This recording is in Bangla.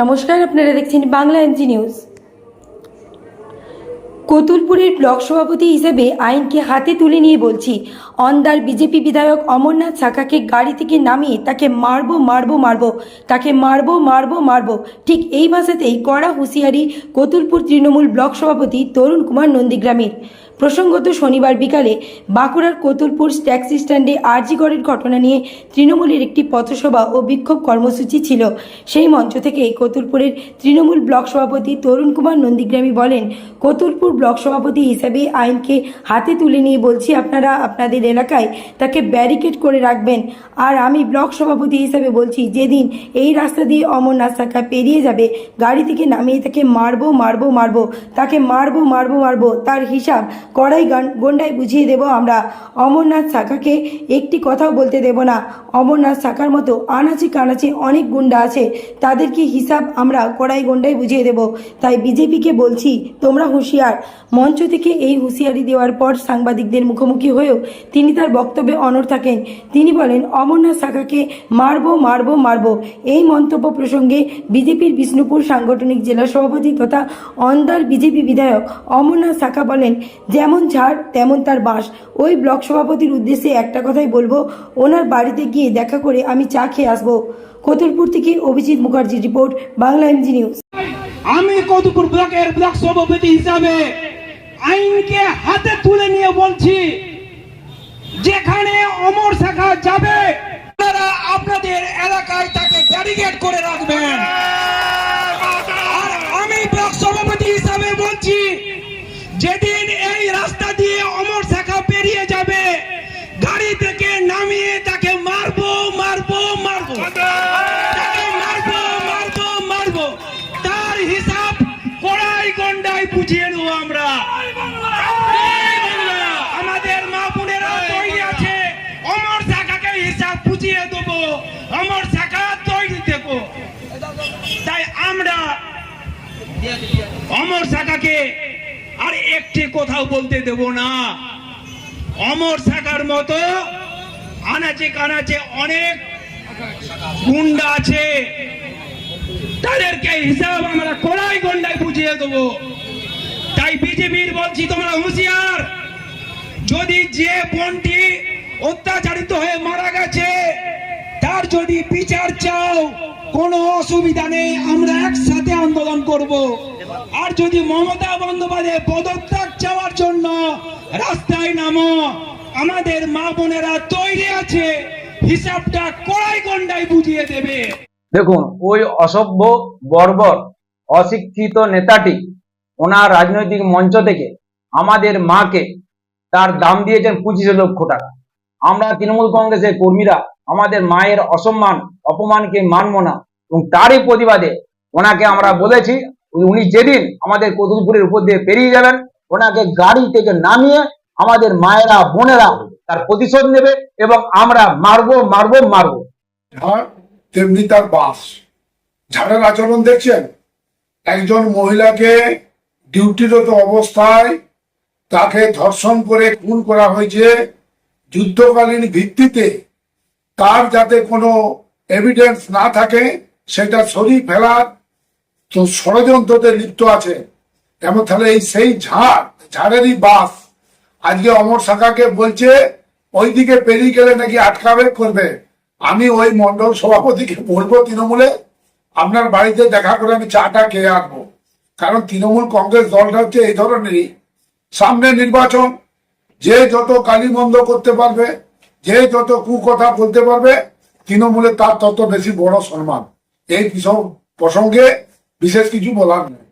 নমস্কার, আপনারা দেখছেন বাংলা এমজি নিউজ। কতুলপুরের ব্লক সভাপতি হিসেবে আইনকে হাতে তুলে নিয়ে বলছি অন্দার বিজেপি বিধায়ক অমরনাথ শাখাকে গাড়ি থেকে নামিয়ে তাকে মারবো মারবো মারবো, তাকে মারবো মারবো মারবো। ঠিক এই ভাষাতেই কড়া হুঁশিয়ারি কতুলপুর তৃণমূল ব্লক সভাপতি তরুণ কুমার নন্দীগ্রামের। প্রসঙ্গত শনিবার বিকালে বাঁকুড়ার কতুলপুর ট্যাক্সি স্ট্যান্ডে আরজিগড়ের ঘটনা নিয়ে তৃণমূলের একটি পথসভা ও বিক্ষোভ কর্মসূচি ছিল। সেই মঞ্চ থেকে কতুলপুরের তৃণমূল ব্লক সভাপতি তরুণ কুমার নন্দীগ্রামী বলেন, কতুলপুর ব্লক সভাপতি হিসেবে আইনকে হাতে তুলে নিয়ে বলছি আপনারা আপনাদের এলাকায় তাকে ব্যারিকেড করে রাখবেন। আর আমি ব্লক সভাপতি হিসাবে বলছি, যেদিন এই রাস্তা দিয়ে অমরনাথ শাখা পেরিয়ে যাবে, গাড়ি থেকে নামিয়ে তাকে মারবো মারবো মারবো, তাকে মারবো মারবো মারবো, তার হিসাব কড়াই গান গন্ডায় বুঝিয়ে দেব আমরা। অমরনাথ শাখাকে একটি কথাও বলতে দেব না। অমরনাথ শাখার মতো আনাচে কানাচে অনেক গুন্ডা আছে। তাদেরকে হিসাব আমরা কড়াই গন্ডায় বুঝিয়ে দেব। তাই বিজেপিকে বলছি, তোমরা হুঁশিয়ার। মঞ্চ থেকে এই হুঁশিয়ারি দেওয়ার পর সাংবাদিকদের মুখোমুখি হয়েও তিনি তার বক্তব্যে অনড় থাকেন। তিনি বলেন, অমরনাথ শাখাকে মারবো মারবো মারবো। এই মন্তব্য প্রসঙ্গে বিজেপির বিষ্ণুপুর সাংগঠনিক জেলা সভাপতি তথা অন্দার বিজেপি বিধায়ক অমরনাথ শাখা বলেন যেমন ঝাড়, তেমন তার বাস ওই ব্লক সভাপতির উদ্দেশ্যে একটা কথাই বলব, ওনার বাড়িতে গিয়ে দেখা করে আমি চা খেয়ে আসব। কতুলপুর থেকে Abhijit Mukherjee report, Bangla MG news. আমি কৌতুপুর ব্লকের ব্লক সভাপতি হিসাবে আইনকে হাতে তুলে নিয়ে বলছি, যেখানে অমর শাখা যাবে আপনারা আপনাদের এলাকায় তাকে ব্যারিকেড করে রাখবেন। তার হিসাব কড়াই গন্ডায় বুঝিয়ে নেব আমরা। আমাদের মা বোনেরা তৈরি আছে। অমর শাখাকে হিসাব বুঝিয়ে দেবো। অমর শাখা তৈরি দেবো। তাই আমরা অমর শাখাকে আর একটি কোথাও বলতে দেব না। অমর শাখার মতো আনাচে কানাচে অনেক গুন্ডা আছে। তাদেরকে হিসাব আমরা কড়াই গন্ডায় বুঝিয়ে দেবো। তাই বিজেপির বলছি, তোমরা হুঁশিয়ার। যদি যে বোনটি অত্যাচারিত হয়ে মারা গেছে, তার যদি বিচার চাও, কোনো অসুবিধা নেই, আমরা একসাথে আন্দোলন করব। আর যদি মমতা বন্দ্যোপাধ্যায় পদত্যাগ চাওয়ার জন্য রাস্তায় নামো, আমাদের মা বোনেরা তৈরি আছে, হিসাবটা কড়াই গন্ডায় বুঝিয়ে দেবে। দেখুন, ওই অসভ্য বর্বর অশিক্ষিত নেতাটি ওনার রাজনৈতিক মঞ্চ থেকে আমাদের মাকে তার দাম দিয়েছেন পঁচিশ লক্ষ টাকা। আমরা তৃণমূল কংগ্রেসের কর্মীরা আমাদের মায়ের অসম্মান, অপমানকে মানব না এবং তারই প্রতিবাদে ওনাকে আমরা বলেছি, উনি যেদিন আমাদের কতুলপুরের উপর দিয়ে পেরিয়ে যাবেন, ওনাকে গাড়ি থেকে নামিয়ে আমাদের মায়েরা, বোনেরা তার প্রতিশোধ নেবে এবং আমরা মারবো মারবো মারবো। তেমনি তার বাস। ঝাড়ের আচরণ দেখছেন? একজন মহিলাকে ডিউটিরত অবস্থায় তাকে ধর্ষণ করে খুন করা হয়েছে। যুদ্ধকালীন ভিত্তিতে তার যাতে কোনো এভিডেন্স না থাকে, সেটা সরিয়ে ফেলার তো ষড়যন্ত্রতে লিপ্ত আছে। এমন তাহলে এই সেই ঝাড়, ঝাড়েরই বাস আজকে অমর শাখাকে বলছে, ওইদিকে পেরিয়ে গেলে নাকি আটকাবে, করবে। আমি ওই মন্ডল সভাপতিকে বলব তৃণমূলে, আপনার বাড়িতে দেখা করে আমি চাটা খেয়ে আসব। কারণ তৃণমূল কংগ্রেস দলটা হচ্ছে এই ধরনেরই। সামনে নির্বাচন, যে যত কালী কালিমন্দ করতে পারবে, যে যত কুকথা বলতে পারবে, তৃণমূলে তার তত বেশি বড় সম্মান। এই বিষয় প্রসঙ্গে বিশেষ কিছু বলার নেই।